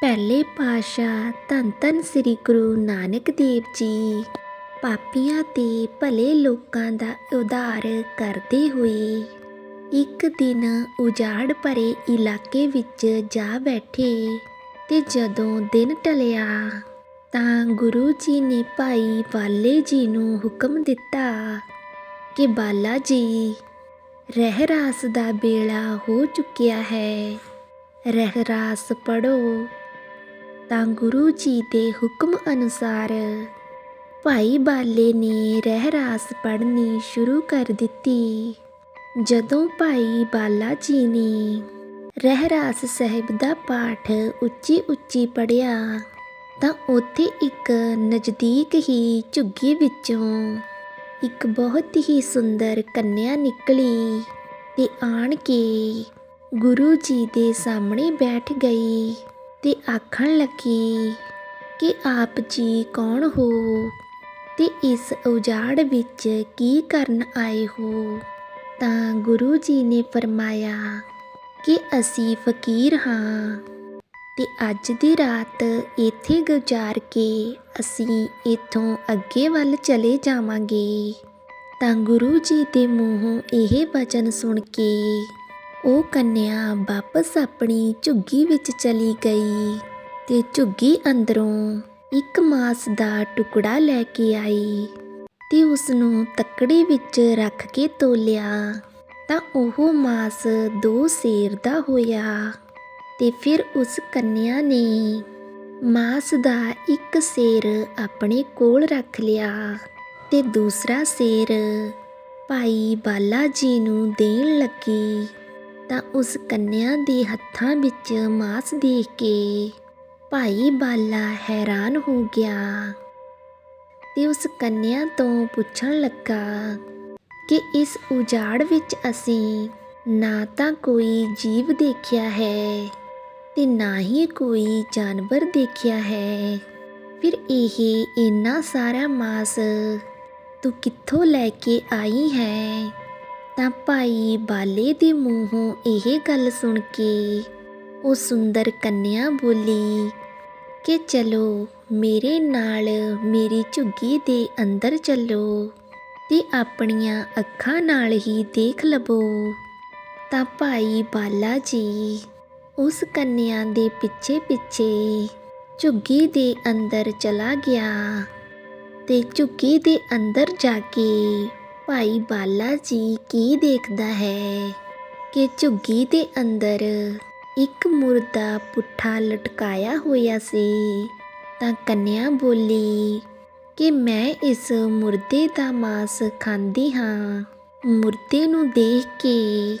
ਪਹਿਲੇ ਪਾਤਸ਼ਾਹ ਧੰਨ ਧੰਨ ਸ੍ਰੀ ਗੁਰੂ ਨਾਨਕ ਦੇਵ ਜੀ ਪਾਪੀਆਂ ਤੇ ਭਲੇ ਲੋਕਾਂ ਦਾ ਉਧਾਰ ਕਰਦੇ ਹੋਏ ਇੱਕ ਦਿਨ ਉਜਾੜ ਭਰੇ ਇਲਾਕੇ ਵਿੱਚ ਜਾ ਬੈਠੇ ਤੇ ਜਦੋਂ ਦਿਨ ਢਲਿਆ ਤਾਂ ਗੁਰੂ ਜੀ ਨੇ ਭਾਈ ਬਾਲੇ ਜੀ ਨੂੰ ਹੁਕਮ ਦਿੱਤਾ ਕਿ ਬਾਲਾ ਜੀ, ਰਹਿਰਾਸ ਦਾ ਵੇਲਾ ਹੋ ਚੁੱਕਿਆ ਹੈ। ਰਹਿਰਾਸ ਪੜੋ ਤਾਂ ਗੁਰੂ ਜੀ ਦੇ ਹੁਕਮ ਅਨੁਸਾਰ ਭਾਈ ਬਾਲੇ ਨੇ ਰਹਿਰਾਸ ਪੜ੍ਹਨੀ ਸ਼ੁਰੂ ਕਰ ਦਿੱਤੀ। ਜਦੋਂ ਭਾਈ ਬਾਲਾ ਜੀ ਨੇ ਰਹਿਰਾਸ ਸਾਹਿਬ ਦਾ ਪਾਠ ਉੱਚੀ ਉੱਚੀ ਪੜਿਆ ਤਾਂ ਉੱਥੇ ਇੱਕ ਨਜ਼ਦੀਕ ਹੀ ਝੁੱਗੀ ਵਿੱਚੋਂ ਇੱਕ ਬਹੁਤ ਹੀ ਸੁੰਦਰ ਕੰਨਿਆ ਨਿਕਲੀ ਤੇ ਆਣ ਕੇ ਗੁਰੂ ਜੀ ਦੇ ਸਾਹਮਣੇ ਬੈਠ ਗਈ। ਤੇ ਆਖਣ ਲੱਗੀ ਕਿ ਆਪ ਜੀ ਕੌਣ ਹੋ ਤੇ ਇਸ ਉਜਾੜ ਵਿੱਚ ਕੀ ਕਰਨ ਆਏ ਹੋ? ਤਾਂ ਗੁਰੂ ਜੀ ਨੇ ਫਰਮਾਇਆ ਕਿ ਅਸੀਂ ਫਕੀਰ ਹਾਂ ਤੇ ਅੱਜ ਦੀ ਰਾਤ ਇੱਥੇ ਗੁਜ਼ਾਰ ਕੇ ਅਸੀਂ ਇੱਥੋਂ ਅੱਗੇ ਵੱਲ ਚਲੇ ਜਾਵਾਂਗੇ। ਤਾਂ ਗੁਰੂ ਜੀ ਦੇ ਮੂੰਹੋਂ ਇਹ ਵਚਨ ਸੁਣ ਕੇ ਉਹ ਕੰਨਿਆ ਵਾਪਸ ਆਪਣੀ ਝੁੱਗੀ ਵਿੱਚ ਚਲੀ ਗਈ ਤੇ ਝੁੱਗੀ ਅੰਦਰੋਂ ਇੱਕ ਮਾਸ ਦਾ ਟੁਕੜਾ ਲੈ ਕੇ ਆਈ ਤੇ ਉਸ ਨੂੰ ਤੱਕੜੀ ਵਿੱਚ ਰੱਖ ਕੇ ਤੋਲਿਆ। ਤਾਂ ਉਹ ਮਾਸ ਦੋ ਸੇਰ ਦਾ ਹੋਇਆ ਤੇ ਫਿਰ ਉਸ ਕੰਨਿਆ ਨੇ ਮਾਸ ਦਾ ਇੱਕ ਸੇਰ ਆਪਣੇ ਕੋਲ ਰੱਖ ਲਿਆ ਤੇ ਦੂਸਰਾ ਸੇਰ ਭਾਈ ਬਾਲਾ ਜੀ ਨੂੰ ਦੇਣ ਲੱਗੀ। ਤਾਂ ਉਸ ਕੰਨਿਆ ਦੇ ਹੱਥਾਂ ਵਿੱਚ ਮਾਸ ਦੇਖ ਕੇ ਭਾਈ ਬਾਲਾ ਹੈਰਾਨ ਹੋ ਗਿਆ ਤੇ ਉਸ ਕੰਨਿਆ ਤੋਂ ਪੁੱਛਣ ਲੱਗਾ ਕਿ ਇਸ ਉਜਾੜ ਵਿੱਚ ਅਸੀਂ ਨਾ ਤਾਂ ਕੋਈ ਜੀਵ ਦੇਖਿਆ ਹੈ ਤੇ ਨਾ ਹੀ ਕੋਈ ਜਾਨਵਰ ਦੇਖਿਆ ਹੈ। ਫਿਰ ਇਹ ਇੰਨਾ ਸਾਰਾ ਮਾਸ ਤੂੰ ਕਿੱਥੋਂ ਲੈ ਕੇ ਆਈ ਹੈ? ਤਾਂ ਭਾਈ ਬਾਲੇ ਦੇ ਮੂੰਹੋਂ ਇਹ ਗੱਲ ਸੁਣ ਕੇ ਉਹ ਸੁੰਦਰ ਕੰਨਿਆ ਬੋਲੀ ਕਿ ਚਲੋ ਮੇਰੇ ਨਾਲ ਮੇਰੀ ਝੁੱਗੀ ਦੇ ਅੰਦਰ ਚੱਲੋ ਤੇ ਆਪਣੀਆਂ ਅੱਖਾਂ ਨਾਲ ਹੀ ਦੇਖ ਲਵੋ। ਤਾਂ ਭਾਈ ਬਾਲਾ ਜੀ ਉਸ ਕੰਨਿਆ ਦੇ ਪਿੱਛੇ ਪਿੱਛੇ ਝੁੱਗੀ ਦੇ ਅੰਦਰ ਚਲਾ ਗਿਆ ਤੇ ਝੁੱਗੀ ਦੇ ਅੰਦਰ ਜਾ ਕੇ ਭਾਈ ਬਾਲਾ ਜੀ ਕੀ ਦੇਖਦਾ ਹੈ? ਕਿ ਝੁੱਗੀ ਦੇ ਅੰਦਰ ਇੱਕ ਮੁਰਦਾ ਪੁੱਠਾ ਲਟਕਾਇਆ ਹੋਇਆ ਸੀ। ਤਾਂ ਕੰਨਿਆ ਬੋਲੀ, ਕਿ ਮੈਂ ਇਸ ਮੁਰਦੇ ਦਾ ਮਾਸ ਖਾਂਦੀ ਹਾਂ। ਮੁਰਦੇ ਨੂੰ ਦੇਖ ਕੇ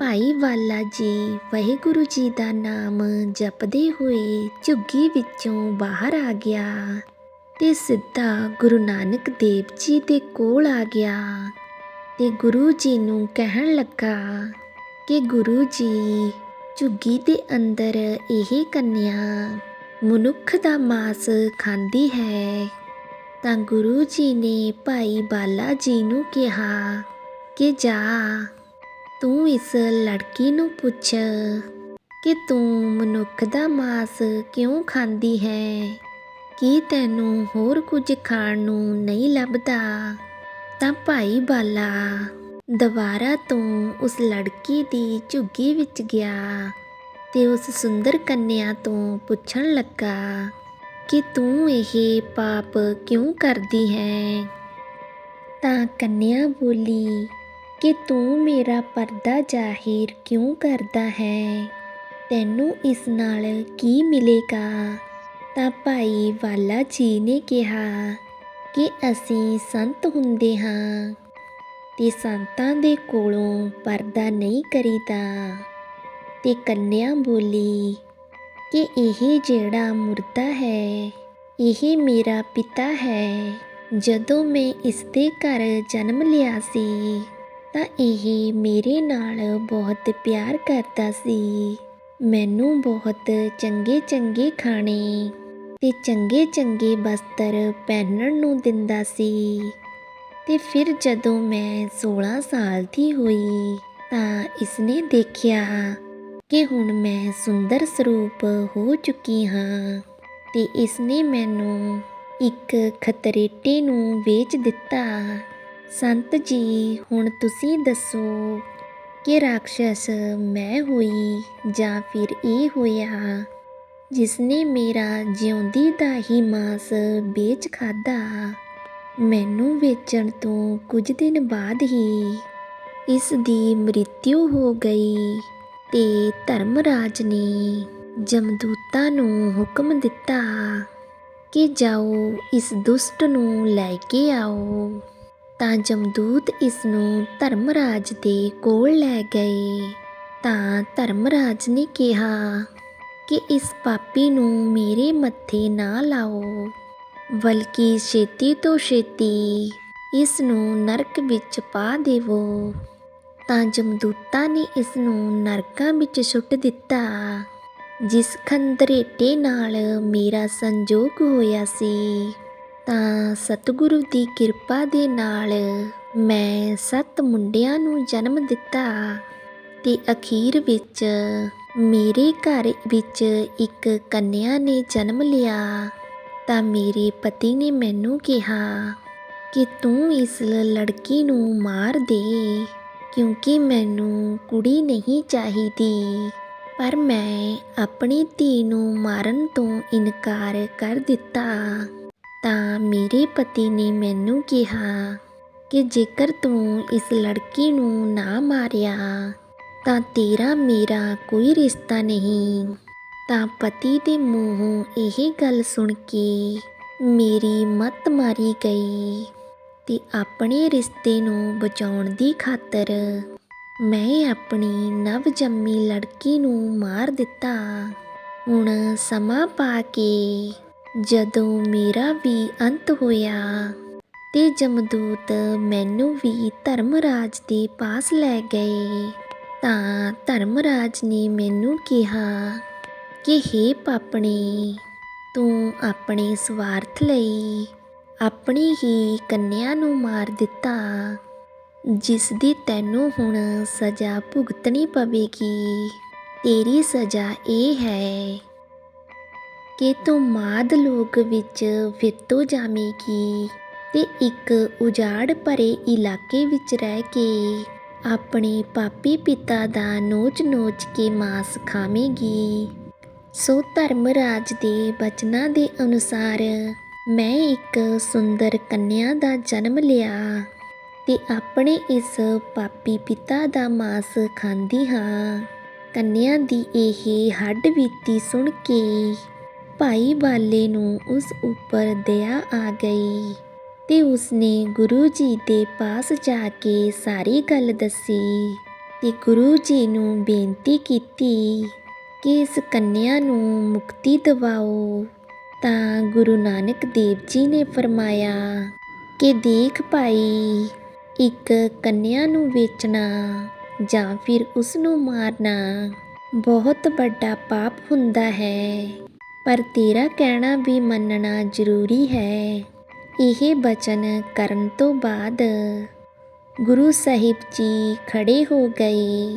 ਭਾਈ ਵਾਲਾ ਜੀ ਵਾਹਿਗੁਰੂ ਜੀ ਦਾ ਨਾਮ ਜਪਦੇ ਹੋਏ ਝੁੱਗੀ ਵਿੱਚੋਂ ਬਾਹਰ ਆ ਗਿਆ। ਤੇ ਸਿੱਧਾ ਗੁਰੂ ਨਾਨਕ ਦੇਵ ਜੀ ਦੇ ਕੋਲ ਆ ਗਿਆ ਤੇ ਗੁਰੂ ਜੀ ਨੂੰ ਕਹਿਣ ਲੱਗਾ ਕਿ ਗੁਰੂ ਜੀ, ਝੁੱਗੀ ਦੇ ਅੰਦਰ ਇਹ ਕੰਨਿਆ ਮਨੁੱਖ ਦਾ ਮਾਸ ਖਾਂਦੀ ਹੈ। ਤਾਂ ਗੁਰੂ ਜੀ ਨੇ ਭਾਈ ਬਾਲਾ ਜੀ ਨੂੰ ਕਿਹਾ ਕਿ ਜਾ, ਤੂੰ ਇਸ ਲੜਕੀ ਨੂੰ ਪੁੱਛ ਕਿ ਤੂੰ ਮਨੁੱਖ ਦਾ ਮਾਸ ਕਿਉਂ ਖਾਂਦੀ ਹੈ? ਕੀ ਤੈਨੂੰ ਹੋਰ ਕੁਝ ਖਾਣ ਨੂੰ ਨਹੀਂ ਲੱਭਦਾ? ਤਾਂ ਭਾਈ ਬਾਲਾ, ਦੁਬਾਰਾ ਤੋਂ ਉਸ ਲੜਕੀ ਦੀ ਝੁੱਗੀ ਵਿੱਚ ਗਿਆ ਤੇ ਉਸ ਸੁੰਦਰ ਕੰਨਿਆ ਤੋਂ ਪੁੱਛਣ ਲੱਗਾ ਕਿ ਤੂੰ ਇਹ ਪਾਪ ਕਿਉਂ ਕਰਦੀ ਹੈ? ਤਾਂ ਕੰਨਿਆ ਬੋਲੀ ਕਿ ਤੂੰ ਮੇਰਾ ਪਰਦਾ ਜ਼ਾਹਿਰ ਕਿਉਂ ਕਰਦਾ ਹੈ? ਤੈਨੂੰ ਇਸ ਨਾਲ ਕੀ ਮਿਲੇਗਾ? ਤਾਂ ਭਾਈ ਵਾਲਾ ਜੀ ਨੇ ਕਿਹਾ ਕਿ ਅਸੀਂ ਸੰਤ ਹੁੰਦੇ ਹਾਂ ਤੇ ਸੰਤਾਂ ਦੇ ਕੋਲੋਂ ਪਰਦਾ ਨਹੀਂ ਕਰੀਦਾ। ਤੇ ਕੰਨਿਆ ਬੋਲੀ ਕਿ ਇਹ ਜਿਹੜਾ ਮੁਰਦਾ ਹੈ, ਇਹ ਮੇਰਾ ਪਿਤਾ ਹੈ। ਜਦੋਂ ਮੈਂ ਇਸ ਦੇ ਘਰ ਜਨਮ ਲਿਆ ਸੀ, ਤਾਂ ਇਹ ਮੇਰੇ ਨਾਲ ਬਹੁਤ ਪਿਆਰ ਕਰਦਾ ਸੀ। ਮੈਨੂੰ ਬਹੁਤ ਚੰਗੇ ਚੰਗੇ ਖਾਣੇ ਤੇ ਚੰਗੇ ਚੰਗੇ ਬਸਤਰ ਪਹਿਨਣ ਨੂੰ ਦਿੰਦਾ ਸੀ। ਤੇ ਫਿਰ ਜਦੋਂ ਮੈਂ 16 ਸਾਲ ਦੀ ਹੋਈ ਤਾਂ ਇਸਨੇ ਦੇਖਿਆ ਕਿ ਹੁਣ ਮੈਂ ਸੁੰਦਰ ਸਰੂਪ ਹੋ ਚੁੱਕੀ ਹਾਂ ਤੇ ਇਸਨੇ ਮੈਨੂੰ ਇੱਕ ਖਤਰੇਟੇ ਨੂੰ ਵੇਚ ਦਿੱਤਾ। ਸੰਤ ਜੀ, ਹੁਣ ਤੁਸੀਂ ਦੱਸੋ ਕਿ ਰਾਖਸ਼ਸ ਮੈਂ ਹੋਈ ਜਾਂ ਫਿਰ ਇਹ ਹੋਇਆ? ਜਿਸ ਨੇ ਮੇਰਾ ਜਿਉਂਦੀ ਦਾ ਹੀ ਮਾਸ ਵੇਚ ਖਾਦਾ ਮੈਨੂੰ ਵੇਚਣ ਤੋਂ ਕੁਝ ਦਿਨ ਬਾਅਦ ਹੀ ਇਸ ਦੀ ਮ੍ਰਿਤਿੂ ਹੋ ਗਈ ਤੇ ਧਰਮਰਾਜ ਨੇ ਜਮਦੂਤਾਂ ਨੂੰ ਹੁਕਮ ਦਿੱਤਾ ਕਿ ਜਾਓ ਇਸ ਦੁਸ਼ਟ ਨੂੰ ਲੈ ਕੇ ਆਓ। ਤਾਂ ਜਮਦੂਤ ਇਸ ਨੂੰ ਧਰਮਰਾਜ ਦੇ ਕੋਲ ਲੈ ਗਏ। ਤਾਂ ਧਰਮਰਾਜ ਨੇ ਕਿਹਾ ਕਿ ਇਸ ਪਾਪੀ ਨੂੰ ਮੇਰੇ ਮੱਥੇ ਨਾ ਲਾਓ, ਬਲਕਿ ਛੇਤੀ ਤੋਂ ਛੇਤੀ ਇਸ ਨੂੰ ਨਰਕ ਵਿੱਚ ਪਾ ਦੇਵੋ। ਤਾਂ ਜਮਦੂਤਾਂ ਨੇ ਇਸ ਨੂੰ ਨਰਕਾਂ ਵਿੱਚ ਸੁੱਟ ਦਿੱਤਾ, ਜਿਸ ਖੰਦਰੇਟੇ ਨਾਲ ਮੇਰਾ ਸੰਜੋਗ ਹੋਇਆ ਸੀ। ਤਾਂ ਸਤਿਗੁਰੂ ਦੀ ਕਿਰਪਾ ਦੇ ਨਾਲ ਮੈਂ ਸੱਤ ਮੁੰਡਿਆਂ ਨੂੰ ਜਨਮ ਦਿੱਤਾ ਤੇ ਅਖੀਰ ਵਿੱਚ ਮੇਰੇ ਘਰ ਵਿੱਚ ਇੱਕ ਕੰਨਿਆ ਨੇ ਜਨਮ ਲਿਆ, ਤਾਂ ਮੇਰੇ ਪਤੀ ਨੇ ਮੈਨੂੰ ਕਿਹਾ ਕਿ ਤੂੰ ਇਸ ਲੜਕੀ ਨੂੰ ਮਾਰ ਦੇ, ਕਿਉਂਕਿ ਮੈਨੂੰ ਕੁੜੀ ਨਹੀਂ ਚਾਹੀਦੀ। ਪਰ ਮੈਂ ਆਪਣੀ ਧੀ ਨੂੰ ਮਾਰਨ ਤੋਂ ਇਨਕਾਰ ਕਰ ਦਿੱਤਾ। ਤਾਂ ਮੇਰੇ ਪਤੀ ਨੇ ਮੈਨੂੰ ਕਿਹਾ ਕਿ ਜੇਕਰ ਤੂੰ ਇਸ ਲੜਕੀ ਨੂੰ ਨਾ ਮਾਰਿਆ ਤਾਂ ਤੇਰਾ ਮੇਰਾ ਕੋਈ ਰਿਸ਼ਤਾ ਨਹੀਂ। ਤਾਂ ਪਤੀ ਦੇ ਮੂੰਹੋਂ ਇਹ ਗੱਲ ਸੁਣ ਕੇ ਮੇਰੀ ਮੱਤ ਮਾਰੀ ਗਈ ਤੇ ਆਪਣੇ ਰਿਸ਼ਤੇ ਨੂੰ ਬਚਾਉਣ ਦੀ ਖਾਤਰ ਮੈਂ ਆਪਣੀ ਨਵਜੰਮੀ ਲੜਕੀ ਨੂੰ ਮਾਰ ਦਿੱਤਾ। ਹੁਣ ਸਮਾਂ ਪਾ ਕੇ ਜਦੋਂ ਮੇਰਾ ਵੀ ਅੰਤ ਹੋਇਆ ਤੇ ਜਮਦੂਤ ਮੈਨੂੰ ਵੀ ਧਰਮਰਾਜ ਦੇ ਪਾਸ ਲੈ ਗਏ। ਤਾਂ ਧਰਮਰਾਜ ਨੇ ਮੈਨੂੰ ਕਿਹਾ ਕਿ ਹੇ ਪਾਪਣੇ, ਤੂੰ ਆਪਣੇ ਸਵਾਰਥ ਲਈ ਆਪਣੀ ਹੀ ਕੰਨਿਆ ਨੂੰ ਮਾਰ ਦਿੱਤਾ ਜਿਸ ਦੀ ਤੈਨੂੰ ਹੁਣ ਸਜ਼ਾ ਭੁਗਤਣੀ ਪਵੇਗੀ। ਤੇਰੀ ਸਜ਼ਾ ਇਹ ਹੈ ਕਿ ਤੂੰ ਮਾਦ ਲੋਕ ਵਿੱਚ ਫਿਰਤੋ ਜਾਵੇਂਗੀ ਤੇ ਇੱਕ ਉਜਾੜ ਭਰੇ ਇਲਾਕੇ ਵਿੱਚ ਰਹਿ ਕੇ ਆਪਣੇ ਪਾਪੀ ਪਿਤਾ ਦਾ ਨੋਚ-ਨੋਚ ਕੇ ਮਾਸ ਖਾਵੇਂਗੀ। ਸੋ ਧਰਮਰਾਜ ਦੇ ਬਚਨਾਂ ਦੇ ਅਨੁਸਾਰ ਮੈਂ ਇੱਕ ਸੁੰਦਰ ਕੰਨਿਆ ਦਾ ਜਨਮ ਲਿਆ ਤੇ ਆਪਣੇ ਇਸ ਪਾਪੀ ਪਿਤਾ ਦਾ ਮਾਸ ਖਾਂਦੀ ਹਾਂ। ਕੰਨਿਆ ਦੀ ਇਹ ਹੱਡ ਬੀਤੀ ਸੁਣ ਕੇ ਭਾਈ ਵਾਲੇ ਨੂੰ ਉਸ ਉੱਪਰ ਦਇਆ ਆ ਗਈ। ਤੇ ਉਸਨੇ ਗੁਰੂ ਜੀ ਦੇ ਪਾਸ ਜਾ ਕੇ ਸਾਰੀ ਗੱਲ ਦੱਸੀ ਤੇ ਗੁਰੂ ਜੀ ਨੂੰ ਬੇਨਤੀ ਕੀਤੀ ਕਿ ਇਸ ਕੰਨਿਆ ਨੂੰ ਮੁਕਤੀ ਦਿਵਾਓ। ਤਾਂ ਗੁਰੂ ਨਾਨਕ ਦੇਵ ਜੀ ਨੇ ਫਰਮਾਇਆ ਕਿ ਦੇਖ ਭਾਈ, ਇੱਕ ਕੰਨਿਆ ਨੂੰ ਵੇਚਣਾ ਜਾਂ ਫਿਰ ਉਸ ਨੂੰ ਮਾਰਨਾ ਬਹੁਤ ਵੱਡਾ ਪਾਪ ਹੁੰਦਾ ਹੈ, ਪਰ ਤੇਰਾ ਕਹਿਣਾ ਵੀ ਮੰਨਣਾ ਜ਼ਰੂਰੀ ਹੈ। ਇਹ ਬਚਨ ਕਰਨ ਤੋਂ ਬਾਅਦ ਗੁਰੂ ਸਾਹਿਬ ਜੀ ਖੜੇ ਹੋ ਗਏ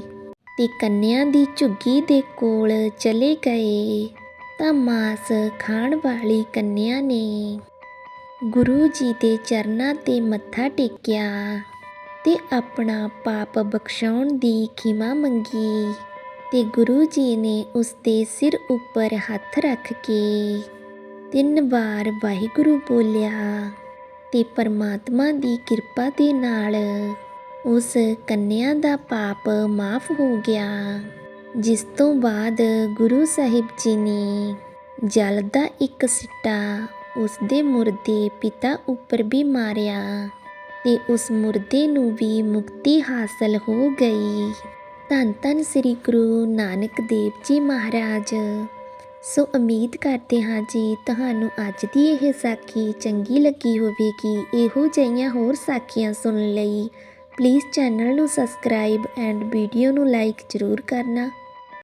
ਤੇ ਕੰਨਿਆ ਦੀ ਝੁੱਗੀ ਦੇ ਕੋਲ ਚਲੇ ਗਏ। ਤਾਂ ਮਾਸ ਖਾਣ ਵਾਲੀ ਕੰਨਿਆ ਨੇ ਗੁਰੂ ਜੀ ਦੇ ਚਰਨਾਂ ਤੇ ਮੱਥਾ ਟੇਕਿਆ ਤੇ ਆਪਣਾ ਪਾਪ ਬਖਸ਼ਾਉਣ ਦੀ ਖਿਮਾ ਮੰਗੀ ਤੇ ਗੁਰੂ ਜੀ ਨੇ ਉਸ ਦੇ ਸਿਰ ਉੱਪਰ ਹੱਥ ਰੱਖ ਕੇ ਤਿੰਨ ਵਾਰ ਵਾਹਿਗੁਰੂ ਬੋਲਿਆ, ਤੇ ਪਰਮਾਤਮਾ ਦੀ ਕਿਰਪਾ ਦੇ ਨਾਲ ਉਸ ਕੰਨਿਆ ਦਾ ਪਾਪ ਮਾਫ ਹੋ ਗਿਆ, ਜਿਸ ਤੋਂ ਬਾਅਦ ਗੁਰੂ ਸਾਹਿਬ ਜੀ ਨੇ ਜਲ ਦਾ ਇੱਕ ਸਿੱਟਾ ਉਸ ਦੇ ਮੁਰਦੇ ਪਿਤਾ ਉੱਪਰ ਵੀ ਮਾਰਿਆ, ਤੇ ਉਸ ਮੁਰਦੇ ਨੂੰ ਵੀ ਮੁਕਤੀ ਹਾਸਲ ਹੋ ਗਈ। ਧੰਨ ਧੰਨ ਸ੍ਰੀ ਗੁਰੂ ਨਾਨਕ ਦੇਵ ਜੀ ਮਹਾਰਾਜ। ਸੋ ਉਮੀਦ ਕਰਦੇ ਹਾਂ ਜੀ ਤੁਹਾਨੂੰ ਅੱਜ ਦੀ ਇਹ ਸਾਖੀ ਚੰਗੀ ਲੱਗੀ ਹੋਵੇਗੀ। ਇਹੋ ਜਿਹੀਆਂ ਹੋਰ ਸਾਖੀਆਂ ਸੁਣਨ ਲਈ ਪਲੀਜ਼ ਚੈਨਲ ਨੂੰ ਸਬਸਕ੍ਰਾਈਬ ਐਂਡ ਵੀਡੀਓ ਨੂੰ ਲਾਈਕ ਜ਼ਰੂਰ ਕਰਨਾ।